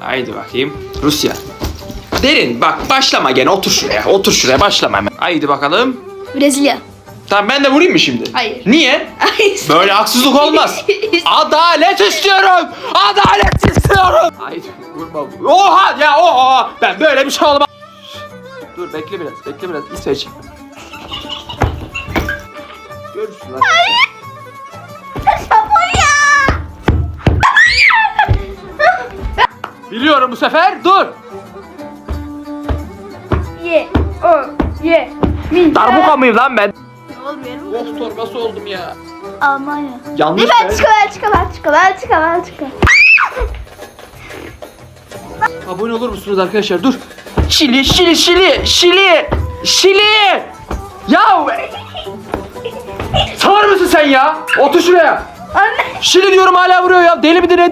Haydi bakayım. Rusya. Derin bak başlama gene otur şuraya. Otur şuraya başlama hemen. Haydi bakalım. Brezilya. Tamam ben de vurayım mı şimdi? Hayır. Niye? Hayır. Böyle haksızlık olmaz. Adalet istiyorum. Adalet istiyorum. Haydi vurma. Oha ya oha. Ben böyle bir şey olmaz. Dur bekle biraz. Bekle biraz. İsveç. Görürsün lan. Japonya. Biliyorum bu sefer. Dur. Ye. O. Ye. Min. Darbuka mıyım lan ben? Olmuyorum. Of torbası oldum ya. Almanya. Yanlış Ne ben- Belçika, Belçika, Belçika, Belçika, Belçika. Abone olur musunuz arkadaşlar? Dur. Şili, Şili, Şili, Şili, Şili. Ya Sağır mısın sen ya? Otur şuraya. Anne. Şili diyorum hala vuruyor ya. Deli midir nedir?